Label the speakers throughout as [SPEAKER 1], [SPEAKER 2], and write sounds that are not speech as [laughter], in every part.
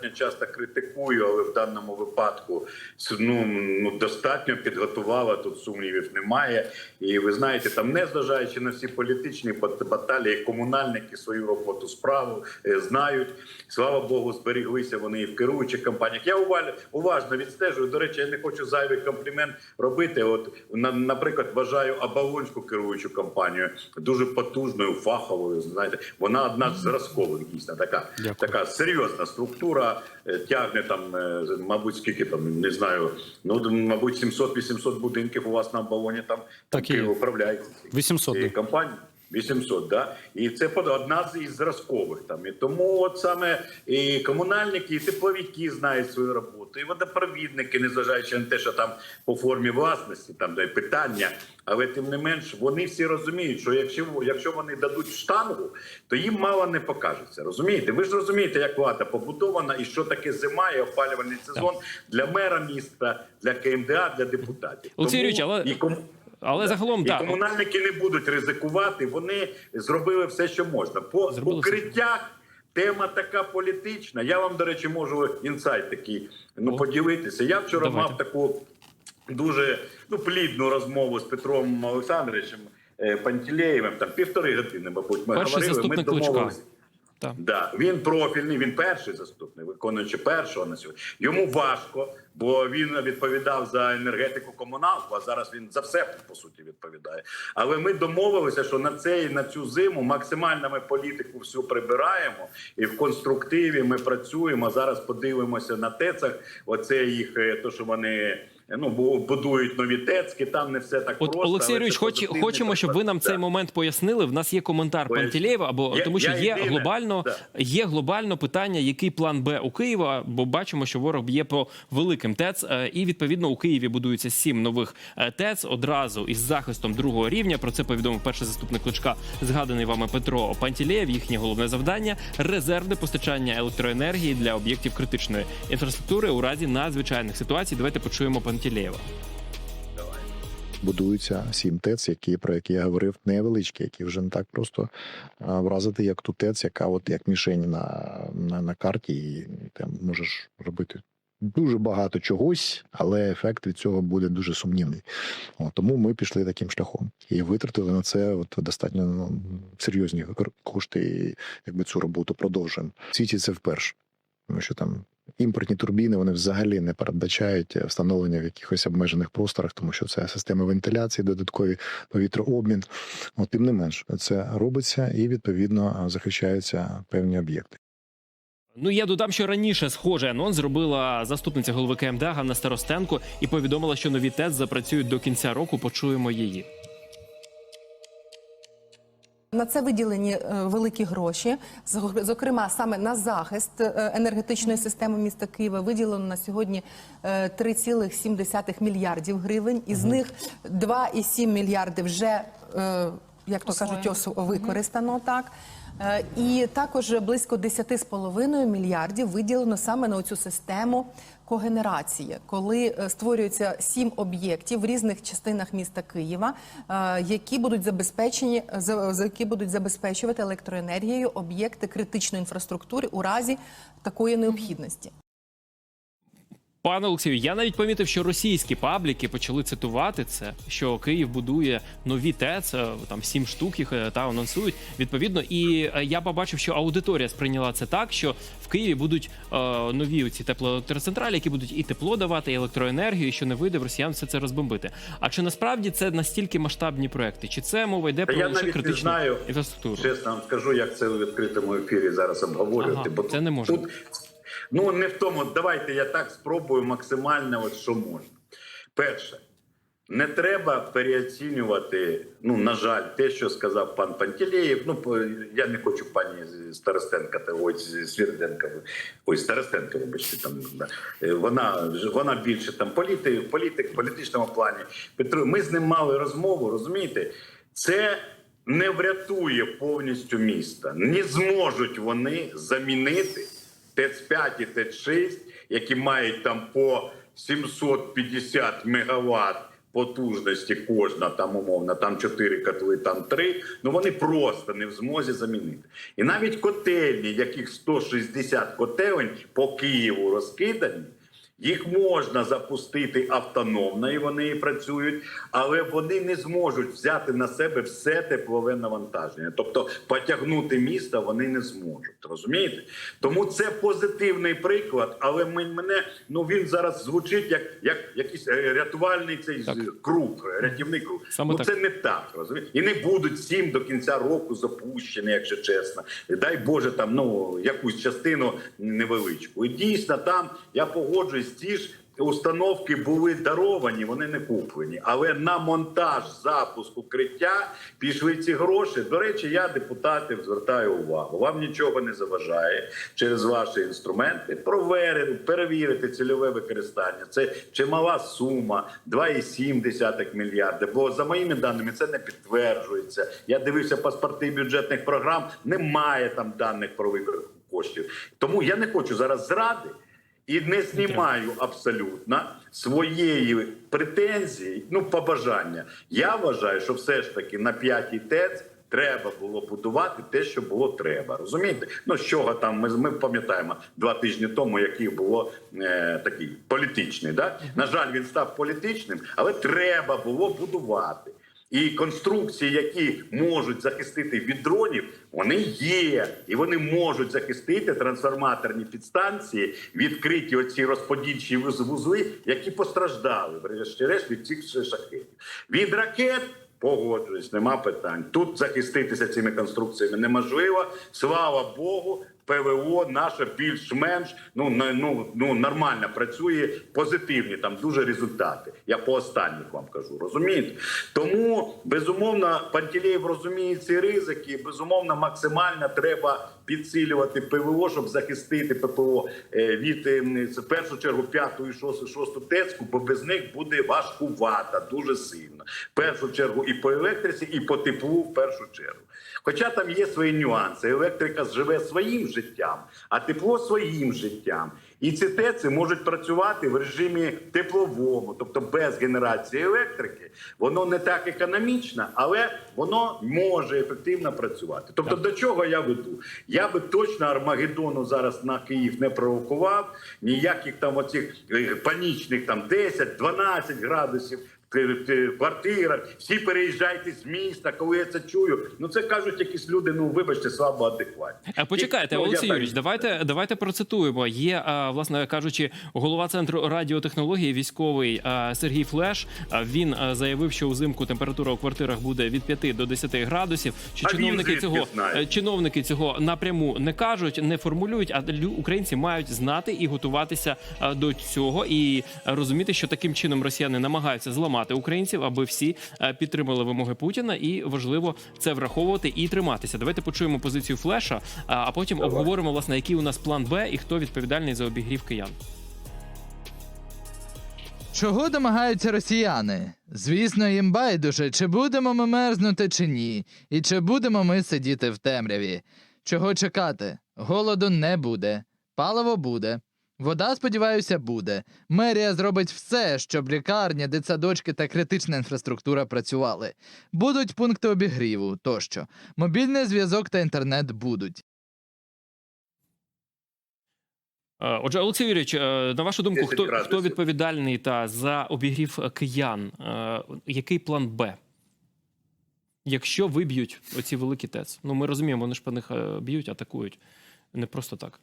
[SPEAKER 1] достатньо часто критикую, але в даному випадку ну, ну достатньо підготувала. Тут сумнівів немає. І ви знаєте, там не зважаючи на всі політичні баталії, комунальники свою роботу справу е, знають. Слава Богу, зберіглися вони і в керуючих компаніях. Я уваж- уважно відстежую. До речі, я не хочу зайвий комплімент робити. От на, наприклад, вважаю Оболонську керуючу компанію дуже потужною, фаховою. Знаєте, вона одна з зразкових дійсно така,
[SPEAKER 2] Дякую.
[SPEAKER 1] така серйозна структура. Е, Тягне там, е, мабуть, скільки там не знаю. Ну мабуть, 700-800 будинків у вас на балоні там,
[SPEAKER 2] Так і
[SPEAKER 1] управляють
[SPEAKER 2] 800,
[SPEAKER 1] цією
[SPEAKER 2] да.
[SPEAKER 1] компанією. 800, да, і це одна з із зразкових там. І тому от саме і комунальники, і тепловики знають свою роботу, і водопровідники, незважаючи на те, що там по формі власності, там де питання, але тим не менш вони всі розуміють, що якщо якщо вони дадуть штангу, то їм мало не покажеться. Розумієте? Ви ж розумієте, як влада побудована і що таке зима і опалювальний сезон для мера міста, для КМДА, для депутатів.
[SPEAKER 2] Олексій Юрійович, але-
[SPEAKER 1] і ком-
[SPEAKER 2] Але загалом,
[SPEAKER 1] і
[SPEAKER 2] так.
[SPEAKER 1] комунальники не будуть ризикувати. Вони зробили все, що можна. По
[SPEAKER 2] Зробили все.
[SPEAKER 1] укриттях тема така політична. Я вам, до речі, можу інсайт такий ну
[SPEAKER 2] О.
[SPEAKER 1] поділитися. Я вчора
[SPEAKER 2] Давайте.
[SPEAKER 1] мав таку дуже ну плідну розмову з Петром Олександровичем е, Пантелеєвим. Там півтори години, мабуть, ми
[SPEAKER 2] Перший
[SPEAKER 1] говорили. Ми домовилися.
[SPEAKER 2] Так.
[SPEAKER 1] Да, він профільний, він перший заступник, виконуючи першого на сьогодні. Йому важко, бо він відповідав за енергетику комуналку, а зараз він за все по суті відповідає. Але ми домовилися, що на цей на цю зиму максимально ми політику всю прибираємо, і в конструктиві ми працюємо. Зараз подивимося на ТЕЦах. Оце їх е, то, що вони. Ну, бу- будують нові тецьки, там не все так
[SPEAKER 2] От
[SPEAKER 1] просто.
[SPEAKER 2] Олексій Юрійович, хоч, хочемо, щоб ви нам цей момент пояснили. В нас є коментар
[SPEAKER 1] Поясню.
[SPEAKER 2] Пантелєєва, або
[SPEAKER 1] Я-
[SPEAKER 2] тому, що
[SPEAKER 1] я
[SPEAKER 2] є
[SPEAKER 1] єдине,
[SPEAKER 2] глобально,
[SPEAKER 1] да.
[SPEAKER 2] є глобально питання, який план Б у Києва, бо бачимо, що ворог б'є по великим ТЕЦ, е, і відповідно у Києві будується сім нових е, ТЕЦ одразу із захистом другого рівня. Про це повідомив перший заступник Кличка, згаданий вами Петро Пантелєєв. Їхнє головне завдання резервне постачання електроенергії для об'єктів критичної інфраструктури у разі надзвичайних ситуацій. Давайте почуємо Пантелєєва.
[SPEAKER 3] Будуються сім ТЕЦ, які про які я говорив, невеличкі, які вже не так просто вразити, як ту ТЕЦ, яка от як мішень на, на, на карті, і ти можеш робити. Дуже багато чогось, але ефект від цього буде дуже сумнівний. О, тому ми пішли таким шляхом і витратили на це от достатньо ну, серйозні кошти, і якби цю роботу продовжуємо. В світі це вперше, тому що там імпортні турбіни вони взагалі не передбачають встановлення в якихось обмежених просторах, тому що це системи вентиляції, додаткові повітрообмін. От, тим не менш, це робиться і відповідно захищаються певні об'єкти.
[SPEAKER 2] Ну я додам, що раніше схожий анонс зробила заступниця голови КМДА Ганна Старостенко і повідомила, що нові ТЕЦ запрацюють до кінця року. Почуємо її.
[SPEAKER 4] На це виділені е, великі гроші. Зокрема, саме на захист е, енергетичної системи міста Києва виділено на сьогодні е, 3,7 мільярдів гривень. Із них 2,7 мільярди вже, е, як то кажуть, використано так. Е, І також близько 10,5 мільярдів виділено саме на цю систему когенерації, коли е, створюється сім об'єктів в різних частинах міста Києва, е, які будуть забезпечені за, за які будуть забезпечувати електроенергією об'єкти критичної інфраструктури у разі такої необхідності.
[SPEAKER 2] Пане Олексію, я навіть помітив, що російські пабліки почали цитувати це, що Київ будує нові ТЕЦ, е, там сім штук їх е, та анонсують. Відповідно, і е, я побачив, що аудиторія сприйняла це так, що в Києві будуть е, нові ці теплоелектроцентралі, які будуть і тепло давати, і електроенергію, і що не вийде в росіян все це розбомбити. А чи насправді це настільки масштабні проекти? Чи це мова йде про
[SPEAKER 1] я
[SPEAKER 2] лише
[SPEAKER 1] не
[SPEAKER 2] критичну
[SPEAKER 1] знаю,
[SPEAKER 2] інфраструктуру?
[SPEAKER 1] Чесно вам скажу, як це у відкритому ефірі зараз обговорювати.
[SPEAKER 2] Ага,
[SPEAKER 1] бо
[SPEAKER 2] це не можна.
[SPEAKER 1] Тут, ну не в тому. Давайте я так спробую максимально, от що можна. Перше, не треба переоцінювати. Ну на жаль, те, що сказав пан Пантелеєв. Ну я не хочу пані Старостенка та ой Свірденка. Ой, Старостенка, вибачте, там. Е, вона вона більше там політик, політик в політичному плані. Петро, ми з ним мали розмову. Розумієте, це не врятує повністю міста. Не зможуть вони замінити ТЕЦ-5 і ТЕЦ-6, які мають там по 750 мегаватт потужності кожна там умовно, там 4 котли, там 3, ну вони просто не в змозі замінити. І навіть котельні, яких 160 котелень по Києву розкидані. Їх можна запустити автономно, і вони і працюють, але вони не зможуть взяти на себе все теплове навантаження. Тобто потягнути місто вони не зможуть. Розумієте? Тому це позитивний приклад, але мен- мене ну він зараз звучить як, як якийсь е, рятувальний цей
[SPEAKER 2] Так.
[SPEAKER 1] круг, рятівний круг.
[SPEAKER 2] Саме
[SPEAKER 1] ну
[SPEAKER 2] так.
[SPEAKER 1] це не так, розумієте? І не будуть всім до кінця року запущені, якщо чесно. Дай Боже, там ну якусь частину невеличку. І дійсно там я погоджуюсь, ті ж. Установки були даровані, вони не куплені. Але на монтаж, запуск укриття пішли ці гроші. До речі, я депутатів звертаю увагу. Вам нічого не заважає через ваші інструменти проверити, перевірити цільове використання. Це чимала сума 2,7 мільярда. Бо за моїми даними це не підтверджується. Я дивився паспорти бюджетних програм. Немає там даних про викор коштів. Тому я не хочу зараз зради. І не знімаю абсолютно своєї претензії, ну побажання. Я вважаю, що все ж таки на п'ятій ТЕЦ треба було будувати те, що було треба. Розумієте? Ну з чого там ми, ми пам'ятаємо два тижні тому, який було е, такий політичний. Да? На жаль, він став політичним, але треба було будувати. І конструкції, які можуть захистити від дронів, вони є, і вони можуть захистити трансформаторні підстанції, відкриті оці розподільчі вуз- вузли, які постраждали врешті-решт від цих шахетів. Від ракет. Погоджуюсь, нема питань. Тут захиститися цими конструкціями неможливо. Слава Богу, ПВО наше більш-менш ну, ну, ну, нормально працює, позитивні там дуже результати. Я по останніх вам кажу, розумієте? Тому безумовно Пантелеєв розуміє ці ризики. Безумовно, максимально треба підсилювати ПВО, щоб захистити ППО е, від е, в першу чергу п'яту і шосту, шосту тецьку, бо без них буде важкувата дуже сильно. В першу чергу і по електриці, і по теплу в першу чергу. Хоча там є свої нюанси. Електрика живе своїм життям, а тепло своїм життям. І ці ТЕЦи можуть працювати в режимі тепловому, тобто без генерації електрики. Воно не так економічно, але воно може ефективно працювати. Тобто, до чого я веду? Я би точно Армагеддону зараз на Київ не провокував. Ніяких там оцих е, панічних там 10-12 градусів квартирах, всі переїжджайте з міста. Коли я це чую, ну це кажуть якісь люди. Ну вибачте, слабо адекватні.
[SPEAKER 2] А почекайте,
[SPEAKER 1] ну,
[SPEAKER 2] Олексій
[SPEAKER 1] так-
[SPEAKER 2] Юрійович, давайте давайте процитуємо. Є, власне кажучи, голова центру радіотехнології, військовий Сергій Флеш. Він заявив, що взимку температура у квартирах буде від 5 до 10 градусів. Чи
[SPEAKER 1] А
[SPEAKER 2] чиновники цього
[SPEAKER 1] знає?
[SPEAKER 2] е, чиновники цього напряму не кажуть, не формулюють, а українці мають знати і готуватися до цього, і розуміти, що таким чином росіяни намагаються зламати українців, аби всі підтримали вимоги Путіна, і важливо це враховувати і триматися. Давайте почуємо позицію Флеша, а, а потім
[SPEAKER 1] Давай.
[SPEAKER 2] обговоримо власне, який у нас план Б і хто відповідальний за обігрів киян.
[SPEAKER 5] Чого домагаються росіяни? Звісно, їм байдуже, чи будемо ми мерзнути чи ні, і чи будемо ми сидіти в темряві. Чого чекати? Голоду не буде, паливо буде. Вода, сподіваюся, буде. Мерія зробить все, щоб лікарні, дитсадочки та критична інфраструктура працювали. Будуть пункти обігріву тощо. Мобільний зв'язок та інтернет будуть.
[SPEAKER 2] Е, Отже, Олексій Юрійович, е, на вашу думку, хто, хто відповідальний та за обігрів киян? Е, Який план Б? Якщо виб'ють оці великі ТЕЦ? Ну, ми розуміємо, вони ж по них б'ють, атакують. Не просто так.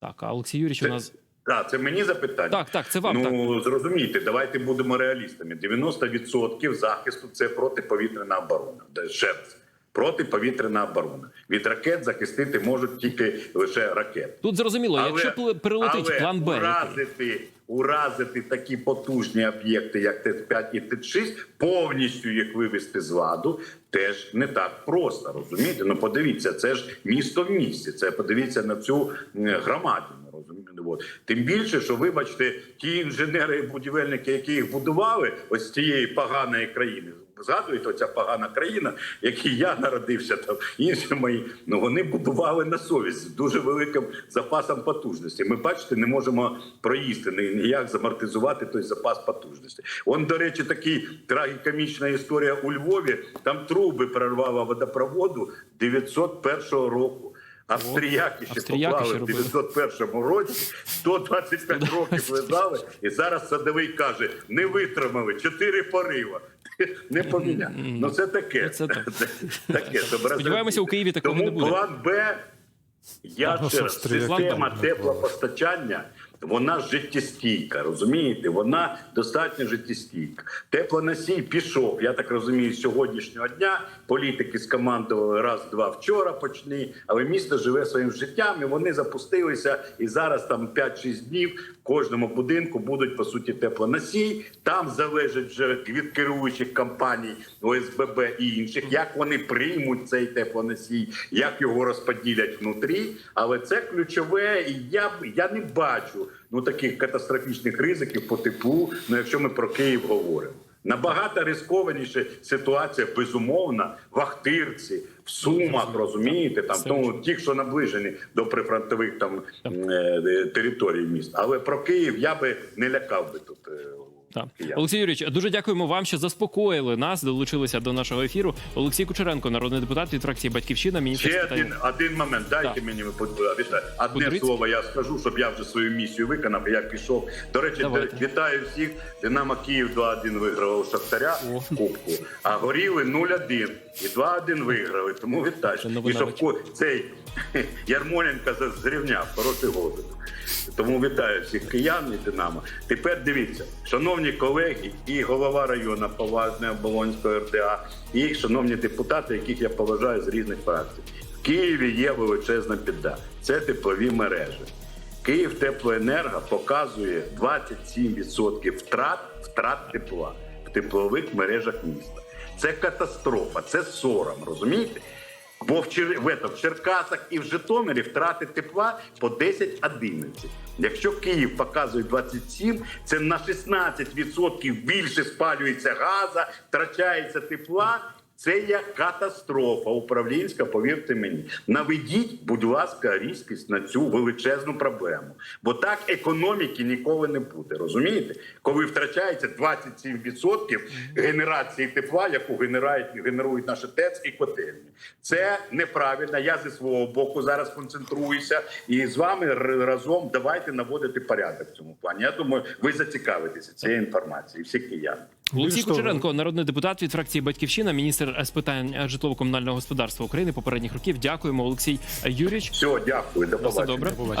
[SPEAKER 2] Так, а Олексій Юрійович у нас.
[SPEAKER 1] Так, це мені запитання.
[SPEAKER 2] Так, так, це вам так.
[SPEAKER 1] ну зрозумійте, давайте будемо реалістами. 90% захисту це протиповітряна оборона. Ще раз. Протиповітряна оборона. Від ракет захистити можуть тільки лише ракети.
[SPEAKER 2] Тут зрозуміло, якщо прилетить
[SPEAKER 1] але
[SPEAKER 2] план Б.
[SPEAKER 1] уразити, уразити такі потужні об'єкти, як ТЕЦ-5 і ТЕЦ-6, повністю їх вивести з ладу, теж не так просто. Розумієте? Ну подивіться, це ж місто в місті. Це подивіться на цю громадину. Розумієте? От. Тим більше, що вибачте, ті інженери і будівельники, які їх будували, ось цієї поганої країни. згадуєте, оця погана країна, якій я народився, там інші мої, ну вони будували на совість з дуже великим запасом потужності. Ми бачите, не можемо проїсти ніяк замортизувати той запас потужності. Он, до речі, такий трагікомічна історія у Львові. Там труби прорвало водопроводу 901 року. Австріяки ще
[SPEAKER 2] Австріяки
[SPEAKER 1] поклали
[SPEAKER 2] ще
[SPEAKER 1] в
[SPEAKER 2] робили.
[SPEAKER 1] 901 році, 125 років лежали, і зараз садовий каже: не витримали, чотири порива. [laughs] Не поміняв. Ну це таке.
[SPEAKER 2] Це [laughs]
[SPEAKER 1] таке.
[SPEAKER 2] Сподіваємося, у Києві такого
[SPEAKER 1] Тому
[SPEAKER 2] не буде.
[SPEAKER 1] план Б, я
[SPEAKER 6] через
[SPEAKER 1] система теплопостачання, вона життєстійка, розумієте? Вона достатньо життєстійка. Теплоносій пішов, я так розумію, з сьогоднішнього дня. Політики скомандували раз-два вчора почни, але місто живе своїм життям, і вони запустилися. І зараз там 5-6 днів в кожному будинку будуть по суті теплоносій. Там залежить вже від керуючих компаній ОСББ і інших, як вони приймуть цей теплоносій, як його розподілять внутрі. Але це ключове, і я я не бачу ну таких катастрофічних ризиків по теплу. Ну якщо ми про Київ говоримо. Набагато рискованіша ситуація, безумовно, в Ахтирці, в Сумах, розумієте, там тому ті, що наближені до прифронтових там е, територій міст. Але про Київ я би не лякав би тут.
[SPEAKER 2] Так. Олексій Юрійович, дуже дякуємо вам, що заспокоїли нас, долучилися до нашого ефіру. Олексій Кучеренко, народний депутат від фракції Батьківщина, міністр
[SPEAKER 1] Ще один, один момент. Дайте
[SPEAKER 2] Так.
[SPEAKER 1] мені ви. Одне
[SPEAKER 2] Кудрицький?
[SPEAKER 1] слово я скажу, щоб я вже свою місію виконав. і Я пішов. До речі,
[SPEAKER 2] Давайте.
[SPEAKER 1] вітаю всіх. Динамо Київ 2-1 виграв у Шахтаря
[SPEAKER 2] О.
[SPEAKER 1] кубку, а горіли 0-1 і 2-1 виграли. Тому вітаю.
[SPEAKER 2] Це
[SPEAKER 1] І щоб цей [laughs] Ярмоленко за- зрівняв хороший гол. Тому вітаю всіх киян і Динамо. Тепер дивіться, шановні колеги і голова району поважного Болонського РДА, і шановні депутати, яких я поважаю з різних фракцій. В Києві є величезна біда. Це теплові мережі. Київ теплоенерго показує 27% втрат втрат тепла в теплових мережах міста. Це катастрофа, це сором, розумієте? Бо в, Чер... в, это, в Черкасах і в Житомирі втрати тепла по 10-11. Якщо Київ показує 27, це на 16% більше спалюється газа, втрачається тепла. Це є катастрофа управлінська, повірте мені. Наведіть, будь ласка, різкість на цю величезну проблему. Бо так економіки ніколи не буде. Розумієте? Коли втрачається 27% генерації тепла, яку генерують, генерують наші ТЕЦ і котельні. Це неправильно. Я зі свого боку зараз концентруюся і з вами разом давайте наводити порядок в цьому плані. Я думаю, ви зацікавитеся цією інформацією, всі кияни.
[SPEAKER 2] Олексій Кучеренко, народний депутат від фракції Батьківщина, міністр з питань житлово-комунального господарства України попередніх років. Дякуємо, Олексій Юрійович.
[SPEAKER 1] Все, дякую, до
[SPEAKER 2] побачення. все
[SPEAKER 1] побачення.
[SPEAKER 2] добре.